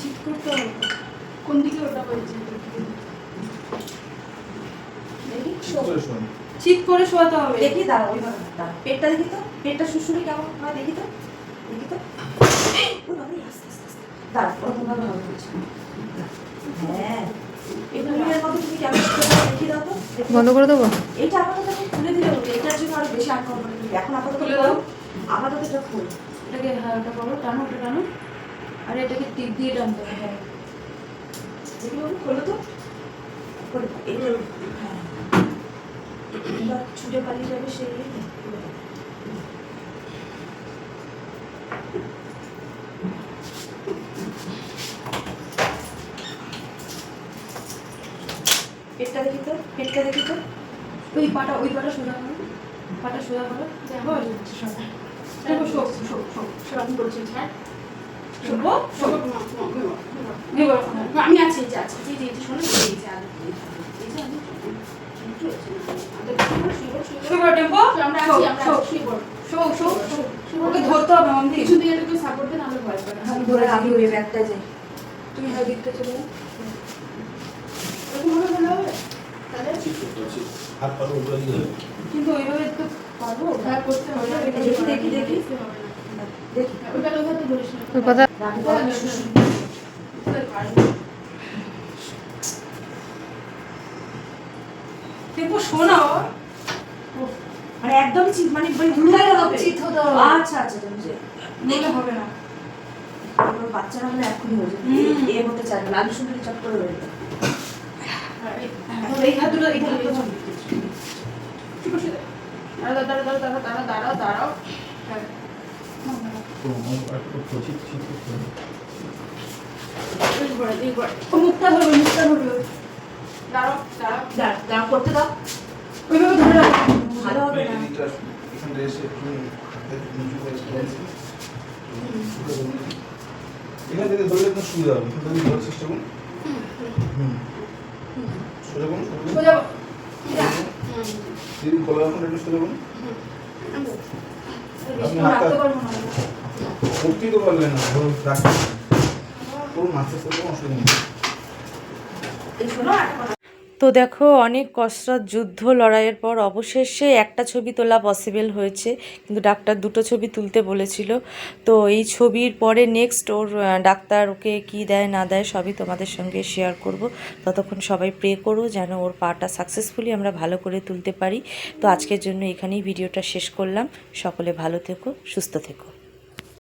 Cheat করতে হবে। কোন দিকে ওটা দেখি করে চিট করে শোয়াতে হবে। দেখি দাঁড়াও ওইভাবে দাঁড়াও। পেটটা দেখি তো? পেটটা শুশুরি কেমন? হয় দেখি তো। দেখি তো। দাঁড়াও ওরকমভাবে হবে হ্যাঁ। বন্ধ করে দেবো? এটা আপাতত আমি খুলে দিলে এটার জন্য আরও বেশি আনকমফোর্টেবল এখন আপাতত খুলে দাও। দাও। আপাতত এটা খুল। এটাকে হ্যাঁ ওটা করো টানো ওটা টানো। আর এটাকে টিপ দিয়ে টানতে হবে। হ্যাঁ। দেখি বাবু খোলো তো। হ্যাঁ। ছুটে পালিয়ে যাবে সেই। পেটটা দেখি তো পেটটা দেখি তো। ওই পাটা ওই পাটা সোজা করো পাটা সোজা করো দেখো সোজা দেখো শো শো শো সেরকম করছি ছাড় শোবো শো আমি আছি যে আছি। জি জি শোনো এই যে শুভ টেম্পো আমরা আমরা ধরতে হবে মন কিছু দিয়ে একটু সাপোর্ট দেন আমরা ভয় পাই আমি ধরে আমি ওই ব্যাগটা যাই। তুমি হয় দিকটা চলে এরকম হলে হবে? তাহলে হাত পা উপরে কিন্তু ওইভাবে তো পারব। ভয় করতে হবে। দেখি, দেখি, দেখি শোনা মানে একদম চিত মানে চিত হতে হবে। আচ্ছা আচ্ছা তুমি যে হবে না। আমার বাচ্চারা হলে এক্ষুনি হয়ে যাবে। এ হতে চায় না। লাল সুন্দরী চট করে হয়ে এই- হাত দুটো এই হাত দুটো দাঁড়াও দাঁড়াও দাঁড়াও। এখান থেকে ধরলে একটু সুবিধা হবে এখান থেকে ধরার চেষ্টা করুন হুম সোজা করুন সোজা। দিদি গলা রাখুন একটু সোজা করুন আমি আপনি হাতটা পারব করতেই তো পারলেন না ধরুন রাখুন করুন। আস্তে অসুবিধা নেই। তো দেখো অনেক কসরত যুদ্ধ লড়াইয়ের পর অবশেষে একটা ছবি তোলা পসিবল হয়েছে। কিন্তু ডাক্তার দুটো ছবি তুলতে বলেছিল। তো এই ছবির পরে নেক্সট ওর ডাক্তার ওকে কি দেয় না দেয় সবই তোমাদের সঙ্গে শেয়ার করব। ততক্ষণ সবাই প্রে করো যেন ওর পাটা সাকসেসফুলি আমরা ভালো করে তুলতে পারি। তো আজকের জন্য এখানেই ভিডিওটা শেষ করলাম। সকলে ভালো থেকো সুস্থ থেকো।